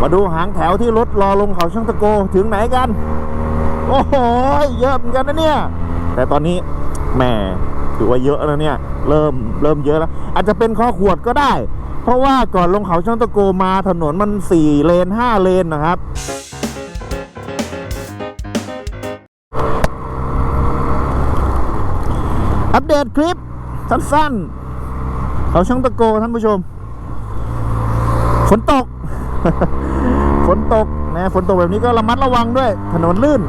มาดูหางแถวที่รถรอลงเขาช่างตะโกถึงไหนกัน โอ้โห เยอะเหมือนกันนะเนี่ย แต่ตอนนี้แหมถือว่าเยอะแล้วเนี่ย เริ่มเริ่มเยอะแล้ว อาจจะเป็นข้อขวดก็ได้ เพราะว่าก่อนลงเขาช่างตะโกมาถนนมันสี่เลนห้าเลนนะครับ อัปเดตคลิป สั้นๆ เขาช่างตะโกท่านผู้ชมฝนตก ฝนตกนะฝนตกแบบนี้ก็ระมัดระวังด้วย ถนนลื่น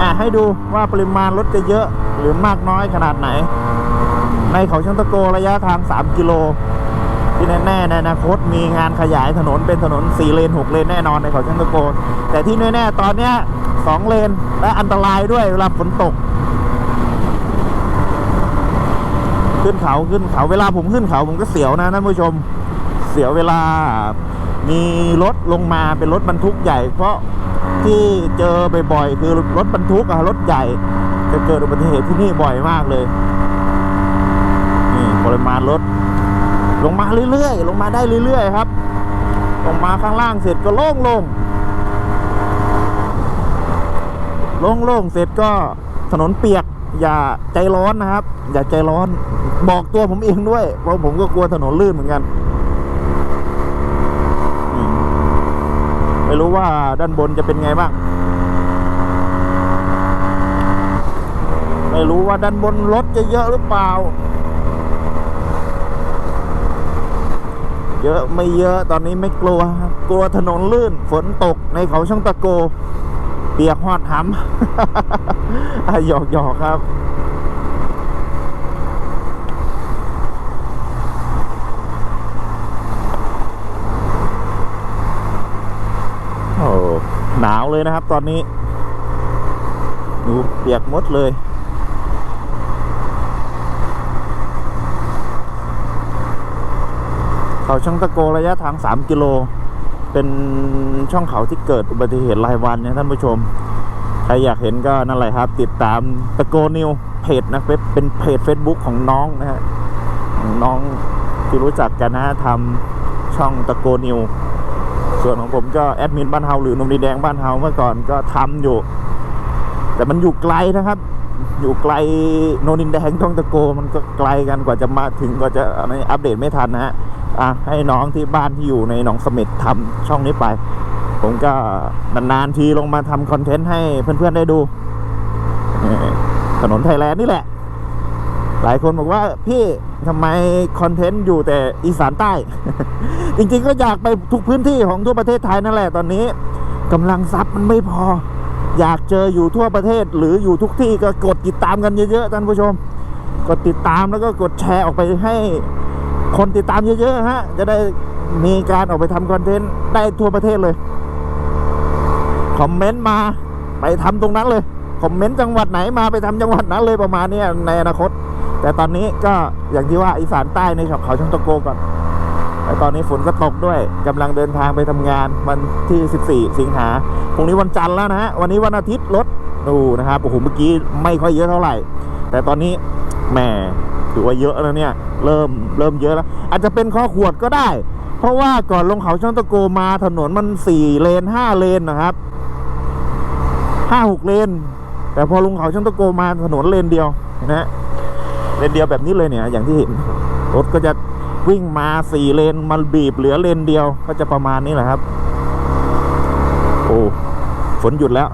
อะให้ดูว่าปริมาณรถจะเยอะหรือมากน้อยขนาดไหน ในเขาช่างตะโกระยะทาง 3 กิโล ที่แน่ๆในอนาคตมีงานขยายถนนเป็นถนน 4 เลน 6 เลนแน่นอนในเขาช่างตะโก แต่ที่แน่ๆตอนเนี้ย2เลนและอันตรายด้วยเวลาฝนตก ขึ้นเขาขึ้นเขาเวลาผมขึ้นเขาผมก็เสียวนะท่านผู้ชม เสียวเวลา มีรถลงมาเป็นรถบรรทุกใหญ่ เพราะที่เจอบ่อยๆคือรถบรรทุกอะรถใหญ่ จะเกิดอุบัติเหตุที่นี่บ่อยมากเลยนี่ปริมาณรถ ลงมาเรื่อยๆ ลงมาได้เรื่อยๆครับ ลงมาข้างล่างเสร็จก็โล่งลงโล่งๆเสร็จก็ถนนเปียกอย่าใจร้อนนะครับ อย่าใจร้อนบอกตัวผมเองด้วยเพราะผมก็กลัวถนนลื่นเหมือนกัน อืม ไม่รู้ว่าด้านบนจะเป็นไงบ้าง ไม่รู้ว่าด้านบนรถจะเยอะหรือเปล่า เยอะไม่เยอะตอนนี้ไม่กลัวครับกลัวถนนลื่นฝนตกในเขาช่างตะโก เปียกหอดหำหยอกหยอกครับ หนาวเลยนะครับตอนนี้ดูเปียกมดเลย เขาช่างตะโกระยะทาง 3 กิโล เป็นช่องเขาที่เกิดอุบัติเหตุรายวันนะท่านผู้ชม ใครอยากเห็นก็นั่นแหละครับ ติดตามตะโกนิวเพจนะเป็นเป็นเพจ Facebook ของน้องนะฮะน้องที่รู้จักกันนะทำช่องตะโกนิว ส่วนของผมก็แอดมินบ้านเฮาหรือนมดีแดงบ้านเฮาเมื่อก่อนก็ทำอยู่ แต่มันอยู่ไกลนะครับ อยู่ไกลโนนดินแดงต้องตะโกมันก็ไกลกันกว่าจะมาถึงกว่าจะอัปเดตไม่ทันนะฮะอะให้น้องที่บ้านที่อยู่ในหนองเสม็ดทำช่องนี้ไป ผมก็นานๆทีลงมาทำคอนเทนต์ให้เพื่อนๆได้ดูถนนไทยแลนด์นี่แหละ หลายคนบอกว่าพี่ทำไมคอนเทนต์อยู่แต่อีสานใต้ จริงๆก็อยากไปทุกพื้นที่ของทั่วประเทศไทยนั่นแหละตอนนี้กำลังทรัพย์มันไม่พอ อยากเจออยู่ทั่วประเทศหรืออยู่ทุกที่ก็กดติดตามกันเยอะๆท่านผู้ชม กดติดตามแล้วก็กดแชร์ออกไปให้คนติดตามเยอะๆฮะจะได้มีการออกไปทำคอนเทนต์ได้ทั่วประเทศเลยคอมเมนต์มาไปทำตรงนั้นเลยคอมเมนต์จังหวัดไหนมาไปทำจังหวัดนั้นเลยประมาณนี้ในอนาคต แต่ตอนนี้ก็อย่างที่ว่าอีสานใต้ในเขาช่างตะโกก่อนแต่ตอนนี้ฝนก็ตกด้วยกำลังเดินทางไปทำงานวันที่ 14 สิงหาพรุ่งนี้วันจันทร์แล้วนะฮะวันนี้วันอาทิตย์รถดูนะครับโอ้โหเมื่อกี้ไม่ค่อยเยอะเท่าไหร่ แต่ตอนนี้แหมถือว่าเยอะแล้วเนี่ยเริ่มเริ่มเยอะแล้ว อาจจะเป็นข้อขวดก็ได้ เพราะว่าก่อนลงเขาช่างตะโกมาถนนมัน4เลน5เลนนะครับ5 6เลน แต่พอลงเขาช่างตะโกมาถนนเลนเดียวนะฮะ เลนเดียวแบบนี้เลยเนี่ยอย่างที่เห็นรถก็จะวิ่งมาสี่เลนมันบีบเหลือเลนเดียวก็จะประมาณนี้แหละครับ โอ้ฝนหยุดแล้ว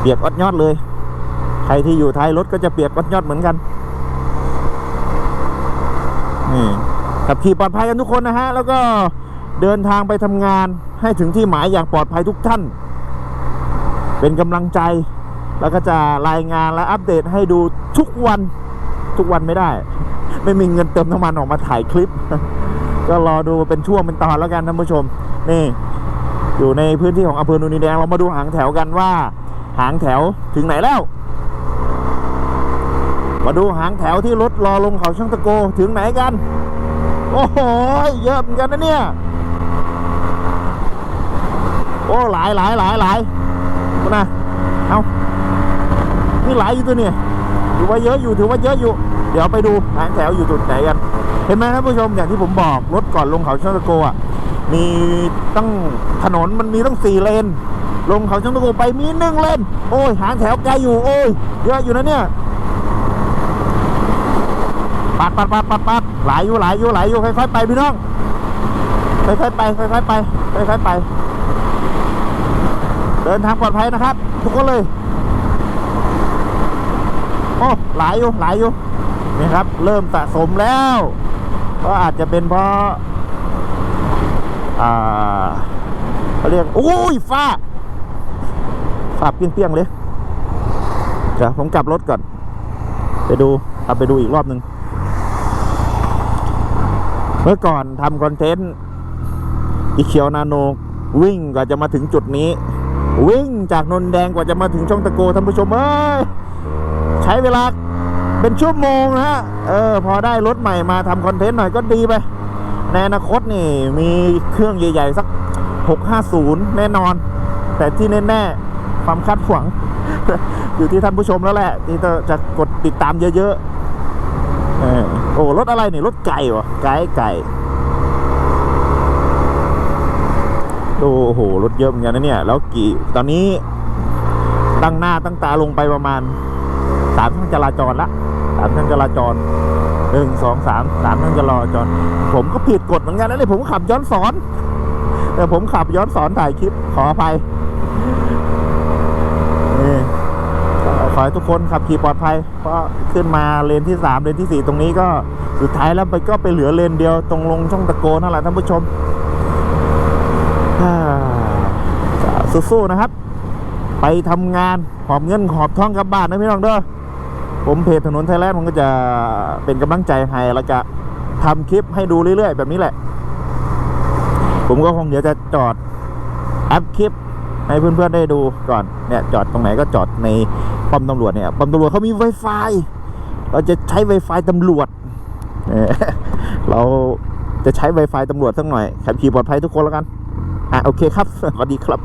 เปียกอดยอดเลย ใครที่อยู่ท้ายรถก็จะเปียกอดยอดเหมือนกันนี่ขับขี่ปลอดภัยกันทุกคนนะฮะ แล้วก็เดินทางไปทำงานให้ถึงที่หมายอย่างปลอดภัยทุกท่าน เป็นกำลังใจ แล้วก็จะรายงานและอัปเดตให้ดูทุกวัน ทุกวันไม่ได้ ไม่มีเงินเติมน้ำมันออกมาถ่ายคลิป ก็รอดูเป็นช่วงเป็นตอนแล้วกันท่านผู้ชม นี่ อยู่ในพื้นที่ของอำเภอนูนดินแดงเรามาดูหางแถวกันว่า หางแถวถึงไหนแล้ว มาดูหางแถวที่รถรอลงเขาช่างตะโกถึงไหนกัน โอ้โหเยอะเหมือนกันนะเนี่ยโอ้หลายหลายหลายหลายนะเอานี่หลายอยู่ตัวเนี่ย ถือว่าเยอะอยู่ถือว่าเยอะอยู่ เดี๋ยวไปดูหางแถวอยู่จุดไหนกันเห็นไหมท่านผู้ชมอย่างที่ผมบอกรถก่อนลงเขาช่างตะโกอะมีต้องถนนมันมีต้องสี่เลนลงเขาช่างตะโกไปมีหนึ่งเลนโอ้ยหางแถวไกลอยู่โอ้ยเยอะอยู่นะเนี่ยปัดปัดปัดปัดปัดหลายอยู่หลายอยู่หลายอยู่ค่อยๆไปพี่น้องค่อยๆไปค่อยๆไปค่อยๆไป เดินทางปลอดภัยนะครับ ทุกคนเลย โอ้หลายอยู่หลายอยู่นี่ครับ เริ่มสะสมแล้ว ก็อาจจะเป็นเพราะอ่าเขาเรียกโอ้ยฟ้าฟ้าเปี้ยงๆเลยเดี๋ยวผมกลับรถก่อน ไปดูเอาไปดูอีกรอบหนึ่งเมื่อก่อนทำคอนเทนต์อีเขียวนาโนวิ่งกว่าจะมาถึงจุดนี้ วิ่งจากนนแดงกว่าจะมาถึงช่องตะโกท่านผู้ชมเอ้ย ช้เวลาเป็นชั่วโมงนะฮะ เออ พอได้รถใหม่มาทำคอนเทนต์หน่อยก็ดีไป ในอนาคตนี่มีเครื่องใหญ่ ๆ สัก 650 แน่นอน แต่ที่แน่ๆความคาดหวัง อยู่ที่ท่านผู้ชมแล้วแหละ ที่จะกดติดตามเยอะๆเออโอ้รถอะไรนี่รถไก่วะไก่ไก่โอ้โหรถเยอะเหมือนกันนะเนี่ย แล้วกี่ตอนนี้ตั้งหน้าตั้งตาลงไปประมาณ สามช่องจราจรละสามช่องจราจรหนึ่งสองสามสามช่องจราจร ผมก็ผิดกฎเหมือนกันนะเลยผมขับย้อนสอน แต่ผมขับย้อนสอนถ่ายคลิปขออภัยนี่ขอให้ทุกคนขับขี่ปลอดภัย เพราะขึ้นมาเลนที่สามเลนที่สี่ตรงนี้ก็สุดท้ายแล้วไปก็ไปเหลือเลนเดียวตรงลงช่องตะโกนั่นแหละท่านผู้ชมสู้ๆนะครับ ไปทำงานหอบเงินหอบท้องกลับบ้านนะพี่น้องเด้อ ผมเพจถนนไทยแลนด์ผมก็จะเป็นกำลังใจให้แล้วก็ทำคลิปให้ดูเรื่อยๆ แบบนี้แหละ ผมก็คงเดี๋ยวจะจอดแอปคลิปให้เพื่อนๆได้ดูก่อนเนี่ยจอดตรงไหนก็จอดในป้อมตำรวจเนี่ยป้อมตำรวจเขามี Wi-Fi เราจะใช้ Wi-Fi ตำรวจเออเราจะใช้ Wi-Fi ตำรวจสักหน่อยขับขี่ปลอดภัยทุกคนแล้วกัน อะ โอเคครับ สวัสดีครับ